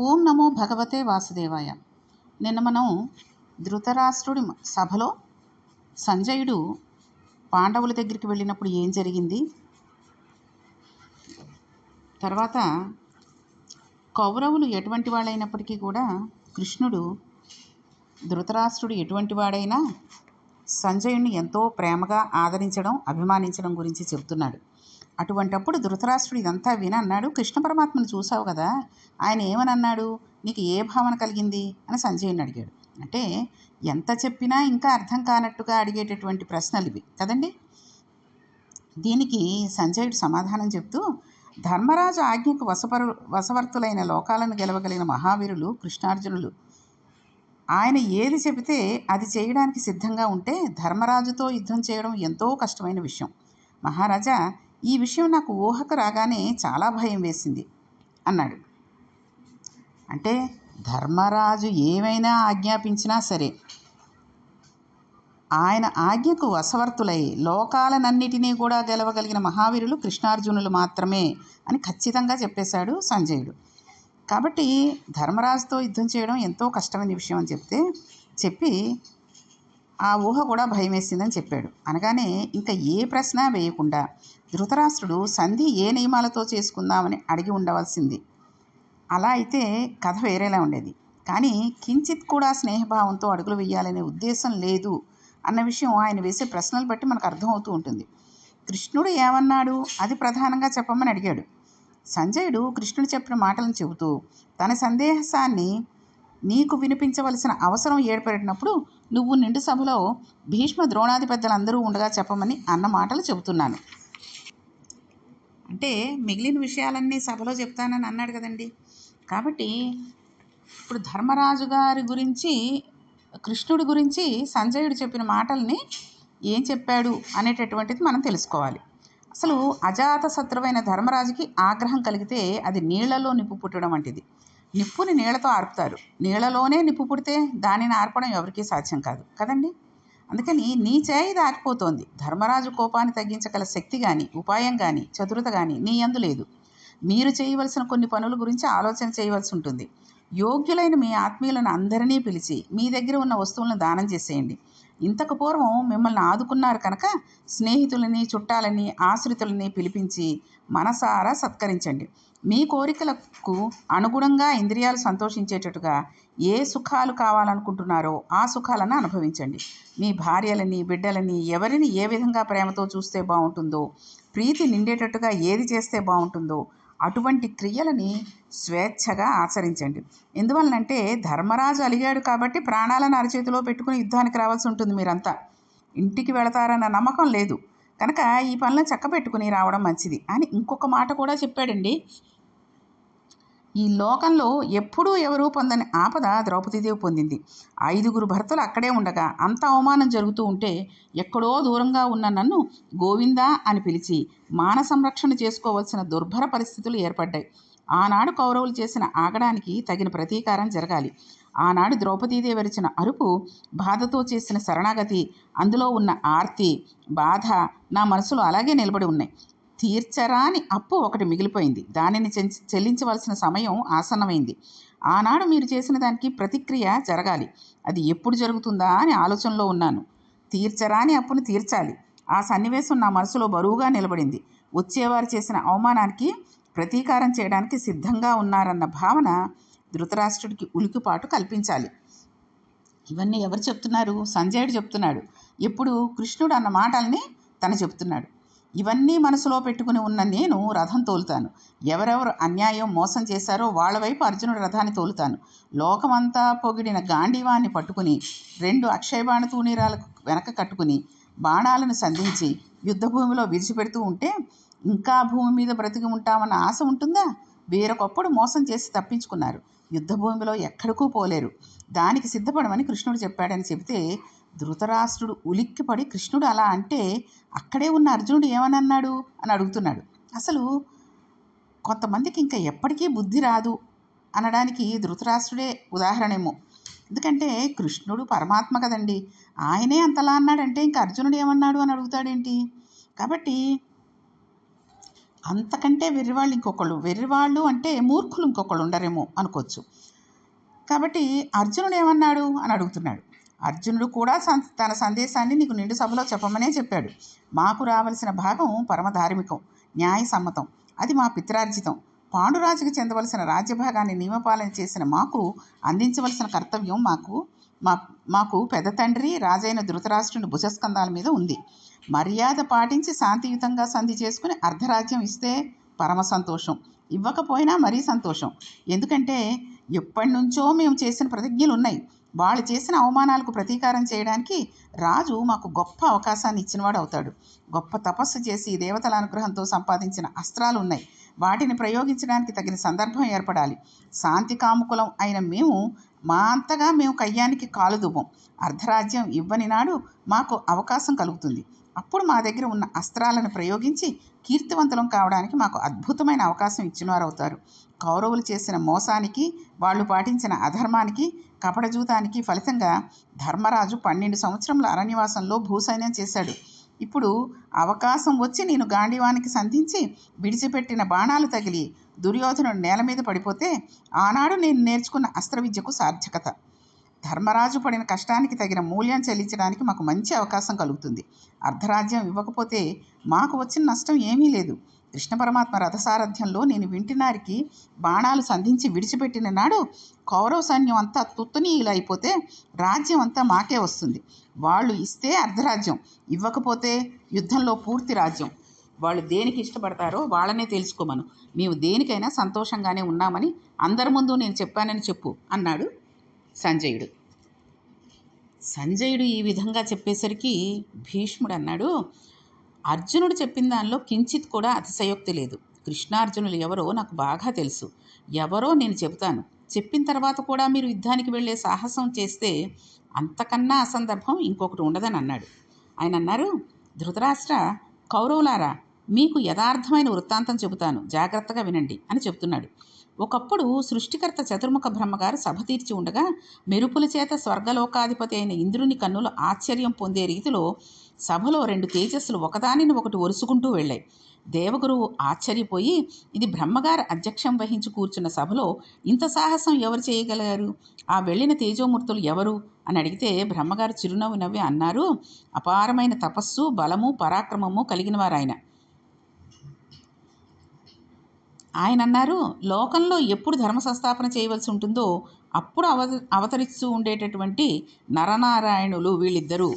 ఓం నమో భగవతే వాసుదేవాయ. నిన్న మనం ధృతరాష్ట్రుడి సభలో సంజయుడు పాండవుల దగ్గరికి వెళ్ళినప్పుడు ఏం జరిగింది? తర్వాత కౌరవులు ఎటువంటి వాళ్ళైనప్పటికీ కూడా కృష్ణుడు ధృతరాష్ట్రుడు ఎటువంటి వాడైనా సంజయుడిని ఎంతో ప్రేమగా ఆదరించడం అభిమానించడం గురించి చెబుతున్నాడు. అటువంటప్పుడు ధృతరాష్ట్రుడు ఇదంతా విని అన్నాడు కృష్ణ పరమాత్మను చూసావు కదా ఆయన ఏమని అన్నాడు? నీకు ఏ భావన కలిగింది? అని సంజయుని అడిగాడు. అంటే ఎంత చెప్పినా ఇంకా అర్థం కానట్టుగా అడిగేటటువంటి ప్రశ్నలు ఇవి కదండి? దీనికి సంజయుడు సమాధానం చెప్తూ ధర్మరాజు ఆజ్ఞకు వసపరు వసవర్తులైన లోకాలను గెలవగలిగిన మహావీరులు కృష్ణార్జునులు. ఆయన ఏది చెబితే అది చేయడానికి సిద్ధంగా ఉంటే ధర్మరాజుతో యుద్ధం చేయడం ఎంతో కష్టమైన విషయం. మహారాజా ఈ విషయం నాకు ఊహకు రాగానే చాలా భయం వేసింది అన్నాడు. అంటే ధర్మరాజు ఏమైనా ఆజ్ఞాపించినా సరే ఆయన ఆజ్ఞకు వశవర్తులై లోకాలనన్నిటినీ కూడా గెలవగలిగిన మహావీరులు కృష్ణార్జునులు మాత్రమే అని ఖచ్చితంగా చెప్పేశాడు సంజయుడు. కాబట్టి ధర్మరాజుతో యుద్ధం చేయడం ఎంతో కష్టమైన విషయం అని చెప్తే చెప్పి ఆ ఊహ కూడా భయం వేసిందని చెప్పాడు. అనగానే ఇంకా ఏ ప్రశ్న వేయకుండా ధృతరాష్ట్రుడు సంధి ఏ నియమాలతో చేసుకుందామని అడిగి ఉండవలసింది. అలా అయితే కథ వేరేలా ఉండేది. కానీ కించిత్ కూడా స్నేహభావంతో అడుగులు వేయాలనే ఉద్దేశం లేదు అన్న విషయం ఆయన వేసే ప్రశ్నలు బట్టి మనకు అర్థమవుతూ ఉంటుంది. కృష్ణుడు ఏమన్నాడు? అది ప్రధానంగా చెప్పమని అడిగాడు. సంజయుడు కృష్ణుడు చెప్పిన మాటలను చెబుతూ తన సందేహాన్ని నీకు వినిపించవలసిన అవసరం ఏర్పడినప్పుడు నువ్వు నిండు సభలో భీష్మ ద్రోణాది పెద్దలందరూ ఉండగా చెప్పమని అన్న మాటలు చెబుతున్నాను. అంటే మిగిలిన విషయాలన్నీ సభలో చెప్తానని అన్నాడు కదండి. కాబట్టి ఇప్పుడు ధర్మరాజు గారి గురించి కృష్ణుడి గురించి సంజయుడు చెప్పిన మాటల్ని ఏం చెప్పాడు అనేటటువంటిది మనం తెలుసుకోవాలి. అసలు అజాత శత్రువైన ధర్మరాజుకి ఆగ్రహం కలిగితే అది నీళ్ళలో నిప్పు పుట్టడం వంటిది. నిప్పుని నీళ్ళతో ఆర్పుతారు. నీళ్ళలోనే నిప్పు పుడితే దానిని ఆర్పడం ఎవరికీ సాధ్యం కాదు. కదండి? అందుకని నీ చేయి దాటిపోతోంది. ధర్మరాజు కోపాన్ని తగ్గించగల శక్తి కానీ ఉపాయం కానీ చతురత కానీ నీ అందు లేదు. మీరు చేయవలసిన కొన్ని పనుల గురించి ఆలోచన చేయవలసి ఉంటుంది. యోగ్యులైన మీ ఆత్మీయులను అందరినీ పిలిచి మీ దగ్గర ఉన్న వస్తువులను దానం చేసేయండి. ఇంతకు పూర్వం మిమ్మల్ని ఆదుకున్నారు కనుక స్నేహితులని చుట్టాలని ఆశ్రితులని పిలిపించి మనసారా సత్కరించండి. మీ కోరికలకు అనుగుణంగా ఇంద్రియాలు సంతోషించేటట్టుగా ఏ సుఖాలు కావాలనుకుంటున్నారో ఆ సుఖాలను అనుభవించండి. మీ భార్యలని బిడ్డలని ఎవరిని ఏ విధంగా ప్రేమతో చూస్తే బాగుంటుందో ప్రీతి నిండేటట్టుగా ఏది చేస్తే బాగుంటుందో అటువంటి క్రియలని స్వేచ్ఛగా ఆచరించండి. ఎందువలనంటే ధర్మరాజు అలిగాడు కాబట్టి ప్రాణాలను అరచేతిలో పెట్టుకుని యుద్ధానికి రావాల్సి ఉంటుంది మీరంతా. ఇంటికి వెళతారన్న నమ్మకం లేదు. కనుక ఈ పనులను చక్క పెట్టుకుని రావడం మంచిది అని ఇంకొక మాట కూడా చెప్పాడండి. ఈ లోకంలో ఎప్పుడూ ఎవరూ పొందని ఆపద ద్రౌపదీదేవి పొందింది. ఐదుగురు భర్తలు అక్కడే ఉండగా అంత అవమానం జరుగుతూ ఉంటే ఎక్కడో దూరంగా ఉన్న నన్ను గోవిందా అని పిలిచి మాన సంరక్షణ చేసుకోవలసిన దుర్భర పరిస్థితులు ఏర్పడ్డాయి. ఆనాడు కౌరవులు చేసిన ఆగడానికి తగిన ప్రతీకారం జరగాలి. ఆనాడు ద్రౌపదీదేవి అరిచిన అరుపు బాధతో చేసిన శరణాగతి అందులో ఉన్న ఆర్తి బాధ నా మనసులో అలాగే నిలబడి ఉన్నాయి. తీర్చరాని అప్పు ఒకటి మిగిలిపోయింది. దానిని చెల్లించవలసిన సమయం ఆసన్నమైంది. ఆనాడు మీరు చేసిన దానికి ప్రతిక్రియ జరగాలి. అది ఎప్పుడు జరుగుతుందా అని ఆలోచనలో ఉన్నాను. తీర్చరాని అప్పును తీర్చాలి. ఆ సన్నివేశం నా మనసులో బరువుగా నిలబడింది. వచ్చేవారు చేసిన అవమానానికి ప్రతీకారం చేయడానికి సిద్ధంగా ఉన్నారన్న భావన ధృతరాష్ట్రుడికి ఉలికిపాటు కల్పించాలి. ఇవన్నీ ఎవరు చెప్తున్నారు? సంజయుడు చెప్తున్నాడు. ఎప్పుడు? కృష్ణుడు అన్న మాటల్ని తను చెప్తున్నాడు. ఇవన్నీ మనసులో పెట్టుకుని ఉన్న నేను రథం తోలుతాను. ఎవరెవరు అన్యాయం మోసం చేశారో వాళ్ళ వైపు అర్జునుడు రథాన్ని తోలుతాను. లోకమంతా పొగిడిన గాంధీవాన్ని పట్టుకుని రెండు అక్షయబాణ తూనీరాలకు వెనక కట్టుకుని బాణాలను సంధించి యుద్ధభూమిలో విడిచిపెడుతూ ఉంటే ఇంకా భూమి మీద బ్రతికి ఉంటామన్న ఆశ ఉంటుందా? వేరొకప్పుడు మోసం చేసి తప్పించుకున్నారు. యుద్ధభూమిలో ఎక్కడికూ పోలేరు. దానికి సిద్ధపడమని కృష్ణుడు చెప్పాడని చెబితే ధృతరాష్ట్రుడు ఉలిక్కిపడి కృష్ణుడు అలా అంటే అక్కడే ఉన్న అర్జునుడు ఏమని అన్నాడు అని అడుగుతున్నాడు. అసలు కొంతమందికి ఇంకా ఎప్పటికీ బుద్ధి రాదు అనడానికి ధృతరాష్ట్రుడే ఉదాహరణేమో. ఎందుకంటే కృష్ణుడు పరమాత్మ కదండి. ఆయనే అంతలా అన్నాడంటే ఇంకా అర్జునుడు ఏమన్నాడు అని అడుగుతాడేంటి? కాబట్టి అంతకంటే వెర్రివాళ్ళు ఇంకొకళ్ళు. వెర్రివాళ్ళు అంటే మూర్ఖులు ఇంకొకళ్ళు ఉండరేమో అనుకోవచ్చు. కాబట్టి అర్జునుడు ఏమన్నాడు అని అడుగుతున్నాడు. అర్జునుడు కూడా తన సందేశాన్ని నీకు నిండు సభలో చెప్పమనే చెప్పాడు. మాకు రావలసిన భాగం పరమధార్మికం న్యాయసమ్మతం. అది మా పిత్రార్జితం. పాండురాజుకి చెందవలసిన రాజ్యభాగాన్ని నియమపాలన చేసిన మాకు అందించవలసిన కర్తవ్యం మాకు మా మాకు పెద్ద తండ్రి రాజైన ధృతరాష్ట్రుని భుజస్కంధాల మీద ఉంది. మర్యాద పాటించి శాంతియుతంగా సంధి చేసుకుని అర్ధరాజ్యం ఇస్తే పరమ సంతోషం. ఇవ్వకపోయినా మరీ సంతోషం. ఎందుకంటే ఎప్పటి నుంచో మేము చేసిన ప్రతిజ్ఞలు ఉన్నాయి వాళ్ళు చేసిన అవమానాలకు ప్రతీకారం చేయడానికి రాజు మాకు గొప్ప అవకాశాన్ని ఇచ్చినవాడు అవుతాడు. గొప్ప తపస్సు చేసి దేవతల అనుగ్రహంతో సంపాదించిన అస్త్రాలు ఉన్నాయి వాటిని ప్రయోగించడానికి తగిన సందర్భం ఏర్పడాలి. శాంతి కాముకులం అయిన మేము మా అంతగా మేము కయ్యానికి కాలు దువ్వం. అర్ధరాజ్యం ఇవ్వని నాడు మాకు అవకాశం కలుగుతుంది. అప్పుడు మా దగ్గర ఉన్న అస్త్రాలను ప్రయోగించి కీర్తివంతులం కావడానికి మాకు అద్భుతమైన అవకాశం ఇచ్చినవారవుతారు. కౌరవులు చేసిన మోసానికి వాళ్ళు పాటించిన అధర్మానికి కపటజూతానికి ఫలితంగా ధర్మరాజు పన్నెండు సంవత్సరముల అరణ్యవాసంలో భూసైన్యం చేశాడు. ఇప్పుడు అవకాశం వచ్చి నేను గాంధీవానికి సంధించి విడిచిపెట్టిన బాణాలు తగిలి దుర్యోధనుడు నేల మీద పడిపోతే ఆనాడు నేను నేర్చుకున్న అస్త్ర విద్యకు సార్థకత. ధర్మరాజు పడిన కష్టానికి తగిన మూల్యం చెల్లించడానికి మాకు మంచి అవకాశం కలుగుతుంది. అర్ధరాజ్యం ఇవ్వకపోతే మాకు వచ్చిన నష్టం ఏమీ లేదు. కృష్ణ పరమాత్మ రథసారథ్యంలో నేను వింటినారికి బాణాలు సంధించి విడిచిపెట్టిన నాడు కౌరవ సైన్యం అంతా తుత్తునీయులైపోతే అయిపోతే రాజ్యం అంతా మాకే వస్తుంది. వాళ్ళు ఇస్తే అర్ధరాజ్యం ఇవ్వకపోతే యుద్ధంలో పూర్తి రాజ్యం. వాళ్ళు దేనికి ఇష్టపడతారో వాళ్ళనే తెలుసుకోమను. మేము దేనికైనా సంతోషంగానే ఉన్నామని అందరి ముందు నేను చెప్పానని చెప్పు అన్నాడు సంజయుడు. సంజయుడు ఈ విధంగా చెప్పేసరికి భీష్ముడు అన్నాడు అర్జునుడు చెప్పిన దానిలో కించిత్ కూడా అతిశయోక్తి లేదు. కృష్ణార్జునులు ఎవరో నాకు బాగా తెలుసు. ఎవరో నేను చెబుతాను. చెప్పిన తర్వాత కూడా మీరు యుద్ధానికి వెళ్ళే సాహసం చేస్తే అంతకన్నా అసందర్భం ఇంకొకటి ఉండదని అన్నాడు. ఆయన అన్నారు ధృతరాష్ట్ర కౌరవులారా మీకు యథార్థమైన వృత్తాంతం చెబుతాను. జాగ్రత్తగా వినండి అని చెప్తున్నాడు ఒకప్పుడు సృష్టికర్త చతుర్ముఖ బ్రహ్మగారు సభ తీర్చి ఉండగా మెరుపుల చేత స్వర్గలోకాధిపతి అయిన ఇంద్రుని కన్నులు ఆశ్చర్యం పొందే రీతిలో సభలో రెండు తేజస్సులు ఒకదానిని ఒకటి ఒరుసుకుంటూ వెళ్ళాయి. దేవగురువు ఆశ్చర్యపోయి ఇది బ్రహ్మగారు అధ్యక్షం వహించి కూర్చున్న సభలో ఇంత సాహసం ఎవరు చేయగలిగారు ఆ వెళ్ళిన తేజోమూర్తులు ఎవరు అని అడిగితే బ్రహ్మగారు చిరునవ్వు నవ్వి అన్నారు అపారమైన తపస్సు బలము పరాక్రమము కలిగిన వారు ఆయన అన్నారు లోకంలో ఎప్పుడు ధర్మ సంస్థాపన చేయవలసి ఉంటుందో అప్పుడు అవ అవతరిస్తూ ఉండేటటువంటి నరనారాయణులు వీళ్ళిద్దరూ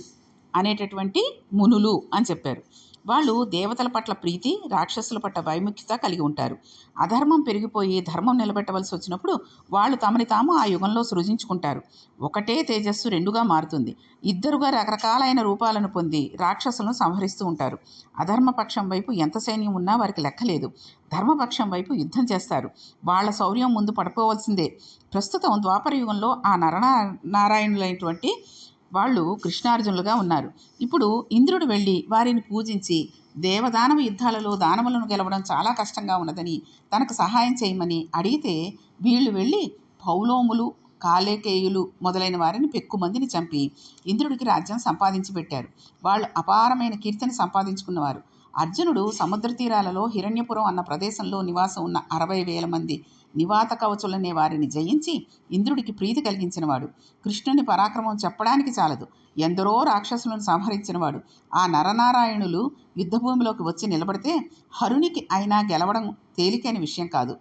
అనేటటువంటి మునులు అని చెప్పారు. వాళ్ళు దేవతల పట్ల ప్రీతి రాక్షసుల పట్ల వైముఖ్యత కలిగి ఉంటారు. అధర్మం పెరిగిపోయి ధర్మం నిలబెట్టవలసి వచ్చినప్పుడు వాళ్ళు తమని తాము ఆ యుగంలో సృజించుకుంటారు. ఒకటే తేజస్సు రెండుగా మారుతుంది. ఇద్దరుగా రకరకాలైన రూపాలను పొంది రాక్షసులను సంహరిస్తూ ఉంటారు. అధర్మపక్షం వైపు ఎంత సైన్యం ఉన్నా వారికి లెక్కలేదు ధర్మపక్షం వైపు యుద్ధం చేస్తారు. వాళ్ళ శౌర్యం ముందు పడిపోవలసిందే. ప్రస్తుతం ద్వాపర యుగంలో ఆ నరనా నారాయణులైనటువంటి వాళ్ళు కృష్ణార్జునులుగా ఉన్నారు. ఇప్పుడు ఇంద్రుడు వెళ్ళి వారిని పూజించి దేవదానవ యుద్ధాలలో దానములను గెలవడం చాలా కష్టంగా ఉన్నదని తనకు సహాయం చేయమని అడిగితే వీళ్ళు వెళ్ళి పౌలోములు కాలేకేయులు మొదలైన వారిని పెక్కుమందిని చంపి ఇంద్రుడికి రాజ్యం సంపాదించి పెట్టారు. వాళ్ళు అపారమైన కీర్తిని సంపాదించుకున్నవారు. అర్జునుడు సముద్ర తీరాలలో హిరణ్యపురం అన్న ప్రదేశంలో నివాసం ఉన్న అరవై వేల మంది నివాత కవచులనే వారిని జయించి ఇంద్రుడికి ప్రీతి కలిగించినవాడు. కృష్ణుని పరాక్రమం చెప్పడానికి చాలదు. ఎందరో రాక్షసులను సంహరించినవాడు. ఆ నరనారాయణులు యుద్ధభూమిలోకి వచ్చి నిలబడితే హరునికి అయినా గెలవడం తేలికైన విషయం కాదు.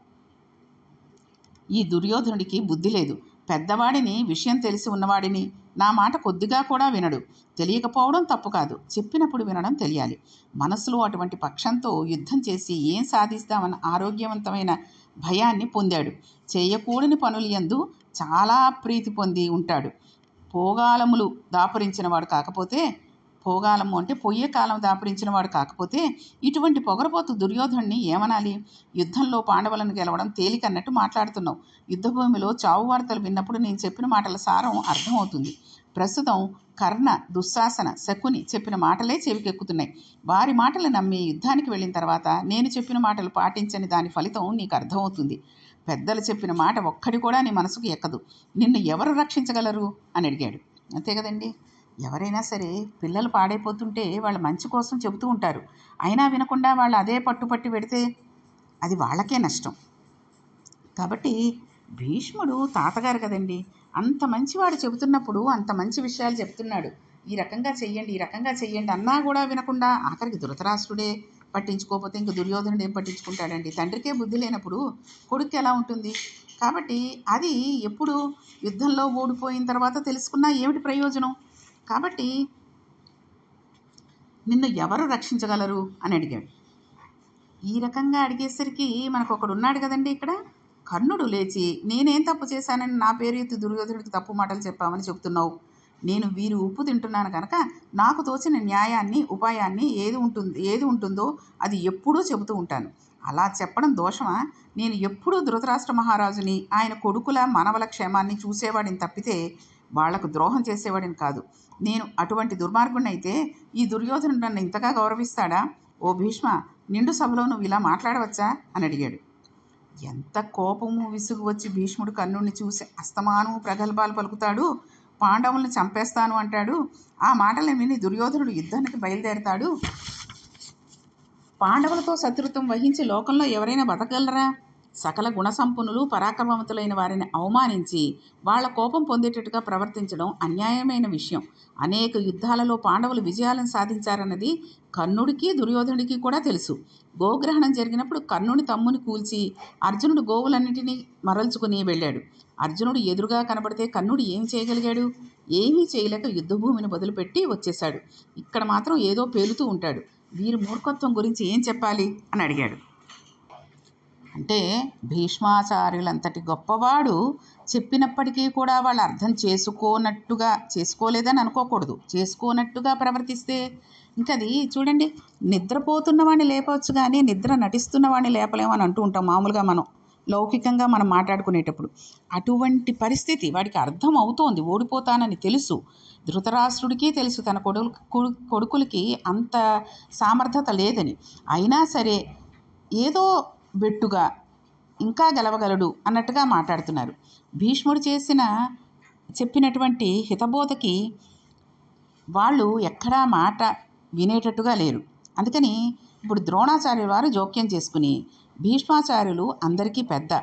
ఈ దుర్యోధనుడికి బుద్ధి లేదు. పెద్దవాడిని విషయం తెలిసి ఉన్నవాడిని నా మాట కొద్దిగా కూడా వినడు. తెలియకపోవడం తప్పు కాదు. చెప్పినప్పుడు వినడం తెలియాలి. మనసులో అటువంటి పక్షంతో యుద్ధం చేసి ఏం సాధిస్తామన్న ఆరోగ్యవంతమైన భయాన్ని పొందాడు. చేయకూడని పనులు యందు చాలా ప్రీతి పొంది ఉంటాడు. పోగాలములు దాపురించినవాడు కాకపోతే పోగాలము అంటే పొయ్యే కాలం దాపురించిన వాడు కాకపోతే ఇటువంటి పొగరపోతు దుర్యోధనుని ఏమనాలి? యుద్ధంలో పాండవులను గెలవడం తేలికన్నట్టు మాట్లాడుతున్నావు. యుద్ధభూమిలో చావు వార్తలు విన్నప్పుడు నేను చెప్పిన మాటల సారం అర్థమవుతుంది. ప్రస్తుతం కర్ణ దుశ్శాసన శకుని చెప్పిన మాటలే చెవికెక్కుతున్నాయి. వారి మాటలు నమ్మి యుద్ధానికి వెళ్ళిన తర్వాత నేను చెప్పిన మాటలు పాటించని దాని ఫలితం నీకు అర్థమవుతుంది. పెద్దలు చెప్పిన మాట ఒక్కడి కూడా నీ మనసుకు ఎక్కదు. నిన్ను ఎవరు రక్షించగలరు? అని అడిగాడు. అంతే కదండి? ఎవరైనా సరే పిల్లలు పాడైపోతుంటే వాళ్ళ మంచి కోసం చెబుతూ ఉంటారు. అయినా వినకుండా వాళ్ళు అదే పట్టుపట్టి పెడితే అది వాళ్ళకే నష్టం. కాబట్టి భీష్ముడు తాతగారు కదండి అంత మంచివాడు చెబుతున్నప్పుడు అంత మంచి విషయాలు చెప్తున్నాడు. ఈ రకంగా చెయ్యండి ఈ రకంగా చెయ్యండి అన్నా కూడా వినకుండా ఆఖరికి ధృతరాష్ట్రుడే పట్టించుకోకపోతే ఇంక దుర్యోధనుడు ఏం పట్టించుకుంటాడండి? తండ్రికే బుద్ధి లేనప్పుడు కొడుక్కి ఎలా ఉంటుంది? కాబట్టి అది ఎప్పుడు యుద్ధంలో ఓడిపోయిన తర్వాత తెలుసుకున్నా ఏమిటి ప్రయోజనం? కాబట్టి నిన్ను ఎవరు రక్షించగలరు? అని అడిగాడు. ఈ రకంగా అడిగేసరికి మనకు ఒకడు ఉన్నాడు కదండి ఇక్కడ. కర్ణుడు లేచి నేనేం తప్పు చేశానని నా పేరు ఎత్తి దుర్యోధనుడికి తప్పు మాటలు చెప్పామని చెప్తున్నావు నేను వీరు ఉప్పు తింటున్నాను కనుక నాకు తోచిన న్యాయాన్ని ఉపాయాన్ని ఏది ఉంటుంది ఏది ఉంటుందో అది ఎప్పుడూ చెబుతూ ఉంటాను. అలా చెప్పడం దోషమా? నేను ఎప్పుడూ ధృతరాష్ట్ర మహారాజుని ఆయన కొడుకుల మనవల క్షేమాన్ని చూసేవాడిని తప్పితే వాళ్ళకు ద్రోహం చేసేవాడిని కాదు. నేను అటువంటి దుర్మార్గునైతే ఈ దుర్యోధనుడు నన్ను ఇంతగా గౌరవిస్తాడా? ఓ భీష్మ నిండు సభలో నువ్వు ఇలా మాట్లాడవచ్చా? అని అడిగాడు. ఎంత కోపము విసుగు వచ్చి భీష్ముడు కర్ణుడిని చూసి అస్తమానము ప్రగల్భాలు పలుకుతాడు? పాండవుల్ని చంపేస్తాను అంటాడు? ఆ మాటలను విని దుర్యోధనుడు యుద్ధానికి బయలుదేరతాడు? పాండవులతో శత్రుత్వం వహించి లోకంలో ఎవరైనా బతకగలరా? సకల గుణసంపన్నులు పరాక్రమవంతులైన వారిని అవమానించి వాళ్ళ కోపం పొందేటట్టుగా ప్రవర్తించడం అన్యాయమైన విషయం. అనేక యుద్ధాలలో పాండవులు విజయాలను సాధించారన్నది కర్ణుడికి దుర్యోధనుడికి కూడా తెలుసు. గోగ్రహణం జరిగినప్పుడు కర్ణుని తమ్ముని కూల్చి అర్జునుడు గోవులన్నింటినీ మరల్చుకుని వెళ్ళాడు. అర్జునుడు ఎదురుగా కనబడితే కర్ణుడు ఏం చేయగలిగాడు? ఏమీ చేయలేక యుద్ధభూమిని వదిలిపెట్టి వచ్చేశాడు. ఇక్కడ మాత్రం ఏదో పేలుతూ ఉంటాడు. వీరి మూర్ఖత్వం గురించి ఏం చెప్పాలి? అని అడిగాడు. అంటే భీష్మాచార్యులంతటి గొప్పవాడు చెప్పినప్పటికీ కూడా వాళ్ళు అర్థం చేసుకోనట్టుగా చేసుకోలేదని అనుకోకూడదు. చేసుకోనట్టుగా ప్రవర్తిస్తే ఇంకా అది చూడండి నిద్రపోతున్న వాడిని లేపవచ్చు కానీ నిద్ర నటిస్తున్న వాడిని లేపలేమని అంటూ ఉంటాం మామూలుగా మనం. లౌకికంగా మనం మాట్లాడుకునేటప్పుడు. అటువంటి పరిస్థితి వాడికి అర్థం అవుతోంది ఓడిపోతానని తెలుసు. ధృతరాష్ట్రుడికి తెలుసు తన కొడుకు కొడుకులకి అంత సామర్థ్యత లేదని. అయినా సరే ఏదో బెట్టుగా ఇంకా గెలవగలడు అన్నట్టుగా మాట్లాడుతున్నారు. భీష్ముడు చేసిన చెప్పినటువంటి హితబోధకి వాళ్ళు ఎక్కడా మాట వినేటట్టుగా లేరు. అందుకని ఇప్పుడు ద్రోణాచార్యుల వారు జోక్యం చేసుకుని భీష్మాచార్యులు అందరికీ పెద్ద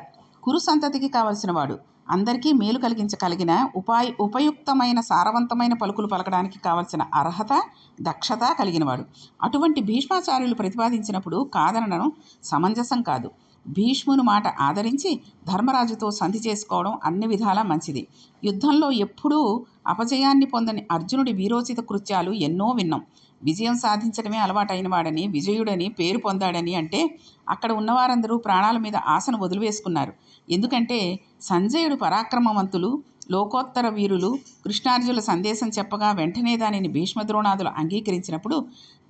కురు సంతతికి కావలసిన వాడు. అందరికీ మేలు కలిగించగలిగిన ఉపాయ ఉపయుక్తమైన సారవంతమైన పలుకులు పలకడానికి కావలసిన అర్హత దక్షత కలిగినవాడు. అటువంటి భీష్మాచార్యులు ప్రతిపాదించినప్పుడు కాదనడం సమంజసం కాదు. భీష్ముని మాట ఆదరించి ధర్మరాజుతో సంధి చేసుకోవడం అన్ని విధాలా మంచిది. యుద్ధంలో ఎప్పుడూ అపజయాన్ని పొందని అర్జునుడి వీరోచిత కృత్యాలు ఎన్నో విన్నాం. విజయం సాధించడమే అలవాటైన వాడని విజయుడని పేరు పొందాడని అంటే అక్కడ ఉన్నవారందరూ ప్రాణాల మీద ఆశను వదిలివేసుకున్నారు. ఎందుకంటే సంజయుడు పరాక్రమవంతులు లోకోత్తర వీరులు కృష్ణార్జుల సందేశం చెప్పగా వెంటనే దానిని భీష్మద్రోణాదులు అంగీకరించినప్పుడు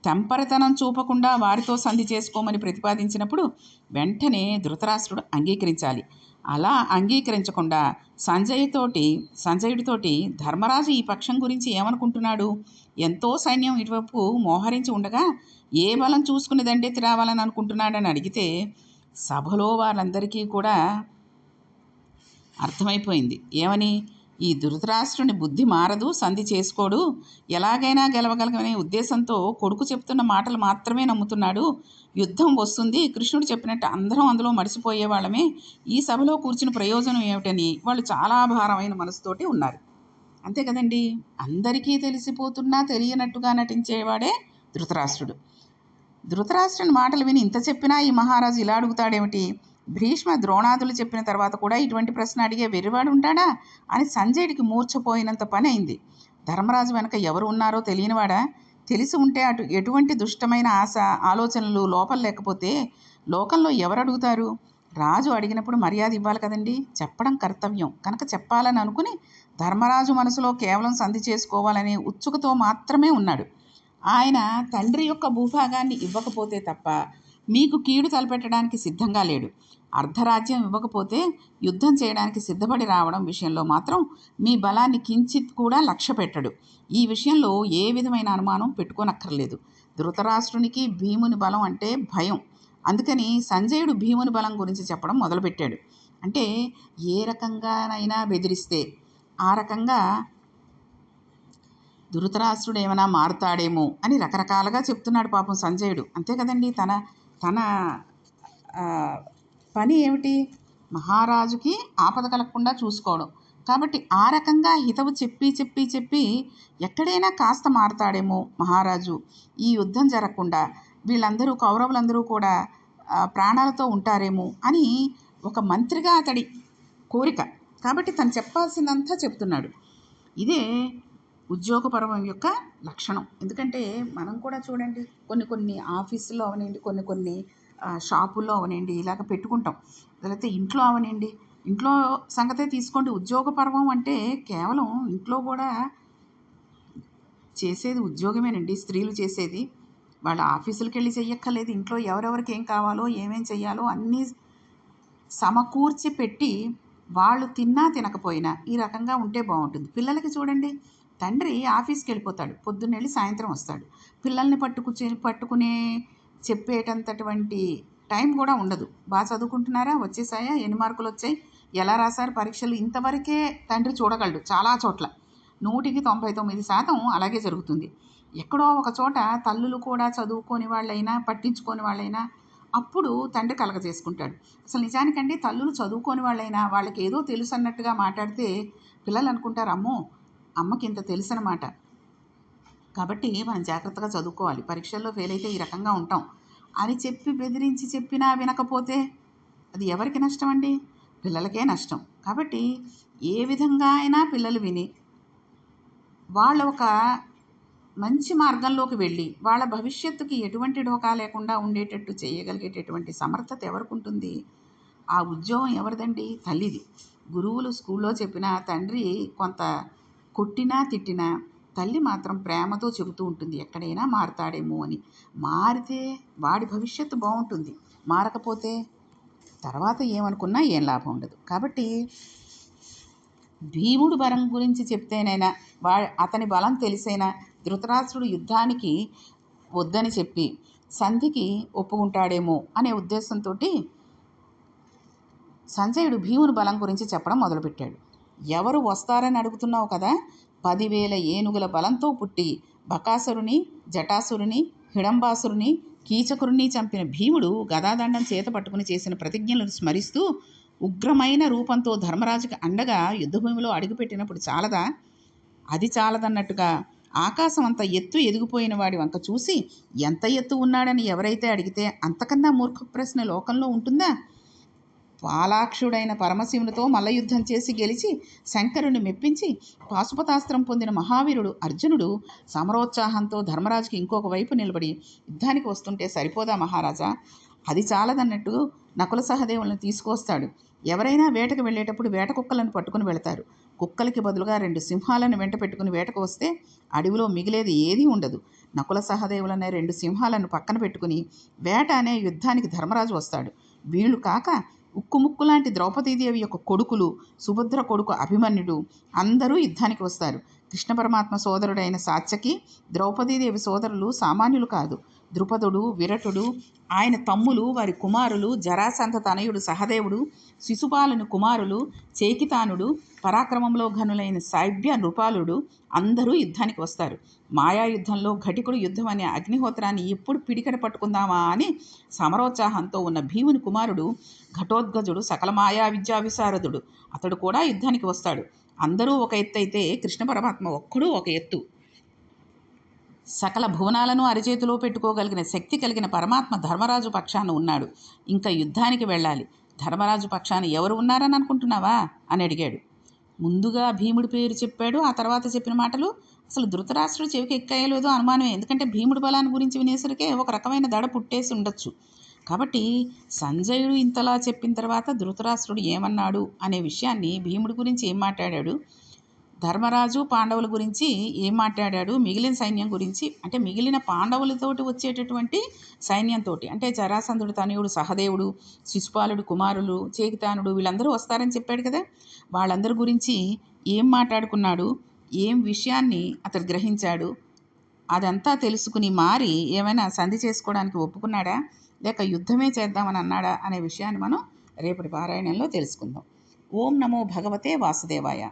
తెంపరితనం చూపకుండా వారితో సంధి చేసుకోమని ప్రతిపాదించినప్పుడు వెంటనే ధృతరాష్ట్రుడు అంగీకరించాలి. అలా అంగీకరించకుండా సంజయ్తోటి సంజయుడితోటి ధర్మరాజు ఈ పక్షం గురించి ఏమనుకుంటున్నాడు? ఎంతో సైన్యం ఇటువైపు మోహరించి ఉండగా ఏ బలం చూసుకుని దండెత్తి రావాలని అనుకుంటున్నాడని అడిగితే సభలో వాళ్ళందరికీ కూడా అర్థమైపోయింది. ఏమని? ఈ ధృతరాష్ట్రుని బుద్ధి మారదు సంధి చేసుకోడు. ఎలాగైనా గెలవగలగనే ఉద్దేశంతో కొడుకు చెప్తున్న మాటలు మాత్రమే నమ్ముతున్నాడు. యుద్ధం వస్తుంది. కృష్ణుడు చెప్పినట్టు అందరం అందులో మడిసిపోయే వాళ్ళమే. ఈ సభలో కూర్చుని ప్రయోజనం ఏమిటని వాళ్ళు చాలా భారమైన మనసుతోటి ఉన్నారు. అంతే కదండి? అందరికీ తెలిసిపోతున్నా తెలియనట్టుగా నటించేవాడే ధృతరాష్ట్రుడు. ధృతరాష్ట్రుని మాటలు విని ఇంత చెప్పినా ఈ మహారాజు ఇలా అడుగుతాడేమిటి? భీష్మ ద్రోణాదులు చెప్పిన తర్వాత కూడా ఇటువంటి ప్రశ్న అడిగే వెర్రివాడు ఉంటాడా? అని సంజయుడికి మూర్చపోయినంత పని అయింది. ధర్మరాజు వెనక ఎవరు ఉన్నారో తెలియనివాడా? తెలిసి ఉంటే అటు ఎటువంటి దుష్టమైన ఆశ ఆలోచనలు లోపల లేకపోతే లోకంలో ఎవరు అడుగుతారు? రాజు అడిగినప్పుడు మర్యాద ఇవ్వాలి కదండి. చెప్పడం కర్తవ్యం. కనుక చెప్పాలని అనుకుని ధర్మరాజు మనసులో కేవలం సంధి చేసుకోవాలనే ఉత్సుకతో మాత్రమే ఉన్నాడు. ఆయన తండ్రి యొక్క భూభాగాన్ని ఇవ్వకపోతే తప్ప మీకు కీడు తలపెట్టడానికి సిద్ధంగా లేడు. అర్ధరాజ్యం ఇవ్వకపోతే యుద్ధం చేయడానికి సిద్ధపడి రావడం విషయంలో మాత్రం మీ బలాన్ని కించిత్ కూడా లక్ష్య పెట్టడు. ఈ విషయంలో ఏ విధమైన అనుమానం పెట్టుకోనక్కర్లేదు. ధృతరాష్ట్రునికి భీముని బలం అంటే భయం. అందుకని సంజయుడు భీముని బలం గురించి చెప్పడం మొదలుపెట్టాడు. అంటే ఏ రకంగానైనా బెదిరిస్తే ఆ రకంగా ధృతరాష్ట్రుడు ఏమైనా మారుతాడేమో అని రకరకాలుగా చెప్తున్నాడు పాపం సంజయుడు. అంతే కదండి? తన తన పని ఏమిటి? మహారాజుకి ఆపద కలగకుండా చూసుకోవడం. కాబట్టి ఆ రకంగా హితవు చెప్పి చెప్పి చెప్పి ఎక్కడైనా కాస్త మారతాడేమో మహారాజు ఈ యుద్ధం జరగకుండా. వీళ్ళందరూ కౌరవులందరూ కూడా ప్రాణాలతో ఉంటారేమో అని ఒక మంత్రిగా అతడి కోరిక. కాబట్టి తను చెప్పాల్సిందంతా చెప్తున్నాడు. ఇదే ఉద్యోగపరమం యొక్క లక్షణం. ఎందుకంటే మనం కూడా చూడండి కొన్ని కొన్ని ఆఫీసులో అవనండి కొన్ని కొన్ని షాపుల్లో అవనండి ఇలాగ పెట్టుకుంటాం. లేకపోతే ఇంట్లో అవనండి ఇంట్లో సంగతే తీసుకోండి. ఉద్యోగ పర్వం అంటే కేవలం ఇంట్లో కూడా చేసేది ఉద్యోగమేనండి స్త్రీలు చేసేది. వాళ్ళ ఆఫీసులకు వెళ్ళి చెయ్యక్కర్లేదు. ఇంట్లో ఎవరెవరికి ఏం కావాలో ఏమేం చెయ్యాలో అన్నీ సమకూర్చి పెట్టి వాళ్ళు తిన్నా తినకపోయినా ఈ రకంగా ఉంటే బాగుంటుంది. పిల్లలకి చూడండి తండ్రి ఆఫీస్కి వెళ్ళిపోతాడు పొద్దున్న వెళ్ళి సాయంత్రం వస్తాడు. పిల్లల్ని పట్టుకు పట్టుకునే చెప్పేటంతటువంటి టైం కూడా ఉండదు. బాగా చదువుకుంటున్నారా? వచ్చేసాయా? ఎన్ని మార్కులు వచ్చాయి? ఎలా రాశారు? పరీక్షలు ఇంతవరకే తండ్రి చూడగలడు చాలా చోట్ల. నూటికి తొంభై తొమ్మిది శాతం అలాగే జరుగుతుంది. ఎక్కడో ఒక చోట తల్లులు కూడా చదువుకోని వాళ్ళైనా పట్టించుకోని వాళ్ళైనా అప్పుడు తండ్రి కలగజేసుకుంటాడు. అసలు నిజానికండి తల్లులు చదువుకోని వాళ్ళైనా వాళ్ళకి ఏదో తెలుసు అన్నట్టుగా మాట్లాడితే పిల్లలు అనుకుంటారు అమ్మో! అమ్మకి ఇంత తెలుసు అనమాట కాబట్టి మనం జాగ్రత్తగా చదువుకోవాలి. పరీక్షల్లో ఫెయిల్ అయితే ఈ రకంగా ఉంటాం. అని చెప్పి బెదిరించి చెప్పినా వినకపోతే అది ఎవరికి నష్టం అండి? పిల్లలకే నష్టం. కాబట్టి ఏ విధంగా అయినా పిల్లలు విని వాళ్ళ ఒక మంచి మార్గంలోకి వెళ్ళి వాళ్ళ భవిష్యత్తుకి ఎటువంటి ఢోకా లేకుండా ఉండేటట్టు చేయగలిగేటటువంటి సమర్థత ఎవరికి ఉంటుంది? ఆ ఉద్యోగం ఎవరిదండి? తల్లిది. గురువులు స్కూల్లో చెప్పిన తండ్రి కొంత కొట్టినా తిట్టినా తల్లి మాత్రం ప్రేమతో చెబుతూ ఉంటుంది ఎక్కడైనా మారతాడేమో అని. మారితే వాడి భవిష్యత్తు బాగుంటుంది. మారకపోతే తర్వాత ఏమనుకున్నా ఏం లాభం ఉండదు. కాబట్టి భీముడు బలం గురించి చెప్తేనైనా వా అతని బలం తెలిసైనా ధృతరాష్ట్రుడు యుద్ధానికి వద్దని చెప్పి సంధికి ఒప్పుకుంటాడేమో అనే ఉద్దేశంతో సంజయుడు భీముని బలం గురించి చెప్పడం మొదలుపెట్టాడు. ఎవరు వస్తారని అడుగుతున్నావు కదా పదివేల ఏనుగుల బలంతో పుట్టి బకాసురుని జటాసురుని హిడంబాసురుని కీచకురుని చంపిన భీముడు గదాదండం చేత పట్టుకుని చేసిన ప్రతిజ్ఞలను స్మరిస్తూ ఉగ్రమైన రూపంతో ధర్మరాజుకి అండగా యుద్ధభూమిలో అడుగుపెట్టినప్పుడు చాలదా? అది చాలదన్నట్టుగా ఆకాశం అంత ఎత్తు ఎదిగిపోయిన వాడి వంక చూసి ఎంత ఎత్తు ఉన్నాడని ఎవరైతే అడిగితే అంతకన్నా మూర్ఖ ప్రశ్న లోకంలో ఉంటుందా? పాలాక్షుడైన పరమశివునితో మల్లయుద్ధం చేసి గెలిచి శంకరుని మెప్పించి పాశుపతాస్త్రం పొందిన మహావీరుడు అర్జునుడు సమరోత్సాహంతో ధర్మరాజుకి ఇంకొక వైపు నిలబడి యుద్ధానికి వస్తుంటే సరిపోదా మహారాజా? అది చాలదన్నట్టు నకుల సహదేవులను తీసుకొస్తాడు. ఎవరైనా వేటకు వెళ్ళేటప్పుడు వేట కుక్కలను పట్టుకుని వెళతారు. కుక్కలకి బదులుగా రెండు సింహాలను వెంట పెట్టుకుని వేటకు వస్తే అడవిలో మిగిలేది ఏదీ ఉండదు. నకుల సహదేవులనే రెండు సింహాలను పక్కన పెట్టుకుని వేట అనే యుద్ధానికి ధర్మరాజు వస్తాడు. వీళ్ళు కాక ఉక్కుముక్కు లాంటి ద్రౌపదీదేవి యొక్క కొడుకులు సుభద్ర కొడుకు అభిమన్యుడు అందరూ యుద్ధానికి వస్తారు. కృష్ణ పరమాత్మ సోదరుడైన సాత్యకి ద్రౌపదీదేవి సోదరులు సామాన్యులు కాదు. ద్రుపదుడు విరటుడు ఆయన తమ్ములు వారి కుమారులు జరాసంధ తనయుడు సహదేవుడు శిశుపాలుని కుమారులు చేకితానుడు పరాక్రమంలో ఘనులైన సైభ్య నృపాలుడు అందరూ యుద్ధానికి వస్తారు. మాయాయుద్ధంలో ఘటికుడు యుద్ధం అనే అగ్నిహోత్రాన్ని ఎప్పుడు పిడికడ పట్టుకుందామా అని సమరోత్సాహంతో ఉన్న భీముని కుమారుడు ఘటోద్గజుడు సకల మాయా విద్యా విశారదుడు అతడు కూడా యుద్ధానికి వస్తాడు. అందరూ ఒక ఎత్తు అయితే కృష్ణ పరమాత్మ ఒక్కడు ఒక ఎత్తు. సకల భువనాలను అరిచేతిలో పెట్టుకోగలిగిన శక్తి కలిగిన పరమాత్మ ధర్మరాజు పక్షాన ఉన్నాడు. ఇంకా యుద్ధానికి వెళ్ళాలి. ధర్మరాజు పక్షాన ఎవరు ఉన్నారని అనుకుంటున్నావా? అని అడిగాడు. ముందుగా భీముడి పేరు చెప్పాడు. ఆ తర్వాత చెప్పిన మాటలు అసలు ధృతరాష్ట్రుడు చెవికి ఎక్కాయలేదో అనుమానమే. ఎందుకంటే భీముడి బలాన్ని గురించి వినేసరికే ఒక రకమైన దడ పుట్టేసి ఉండొచ్చు. కాబట్టి సంజయుడు ఇంతలా చెప్పిన తర్వాత ధృతరాష్ట్రుడు ఏమన్నాడు అనే విషయాన్ని భీముడి గురించి ఏం మాట్లాడాడు? ధర్మరాజు పాండవుల గురించి ఏం మాట్లాడాడు? మిగిలిన సైన్యం గురించి? అంటే మిగిలిన పాండవులతోటి వచ్చేటటువంటి సైన్యంతో అంటే జరాసంధుడు తనయుడు సహదేవుడు శిశుపాలుడు కుమారులు చేకితానుడు వీళ్ళందరూ వస్తారని చెప్పాడు కదా? వాళ్ళందరి గురించి ఏం మాట్లాడుకున్నాడు? ఏం విషయాన్ని అతడు గ్రహించాడు? అదంతా తెలుసుకుని మారి ఏమైనా సంధి చేసుకోవడానికి ఒప్పుకున్నాడా? లేక యుద్ధమే చేద్దామని అన్నాడా అనే విషయాన్ని మనం రేపటి పారాయణంలో తెలుసుకుందాం. ఓం నమో భగవతే వాసుదేవాయ.